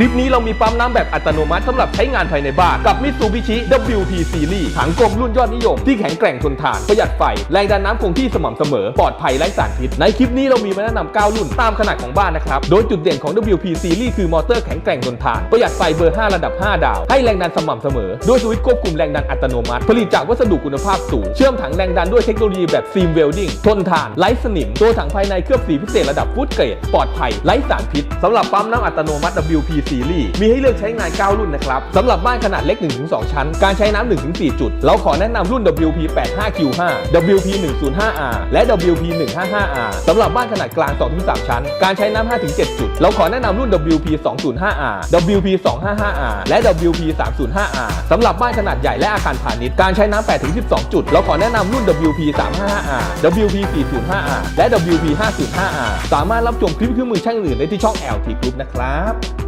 คลิปนี้เรามีปั๊มน้ำแบบอัตโนมัติสำหรับใช้งานภายในบ้าน กับ Mitsubishi WP Series ถังกลมรุ่นยอดนิยม ที่แข็งแกร่งทนทาน ประหยัดไฟ แรงดันน้ำคงที่สม่ำเสมอ ปลอดภัยไร้สารพิษ ในคลิปนี้เรามีมาแนะนำ9รุ่นตามขนาดของบ้านนะครับ โดยจุดเด่นของ WP Series คือมอเตอร์แข็งแกร่งทนทาน ประหยัดไฟเบอร์ 5 ระดับ 5 ดาว ให้แรงดันสม่ำเสมอ ด้วยสวิตช์ควบคุมแรงดันอัตโนมัติ ผลิตจากวัสดุคุณภาพสูง เชื่อมถังแรงดันด้วยเทคโนโลยีแบบซีมเวลดิ้งทนทานไร้สนิม ตัวถังภายในเคลือบสีพิเศษระดับฟูดเกรดปลอดภัยไร้สารพิษสำหรับปั๊มน้ำอัตโนมัติ WP Series มีให้เลือกใช้งาน 9 รุ่นนะครับสำหรับบ้านขนาดเล็ก 1-2 ชั้น การใช้น้ำ 1-4 จุด เราขอแนะนำรุ่น WP 85Q5 WP 105R และ WP 155R สำหรับบ้านขนาดกลาง 2-3 ชั้น การใช้น้ำ 5-7 จุด เราขอแนะนำรุ่น WP 205R WP 255R และ WP 305R สำหรับบ้านขนาดใหญ่และอาคารพาณิชย์การใช้น้ำ 8-12 จุด เราขอแนะนำรุ่น WP 355R WP 405R และ WP 505R สามารถรับชมคลิปเครื่องมือช่างอื่นได้ที่ช่อง LT Group นะครับ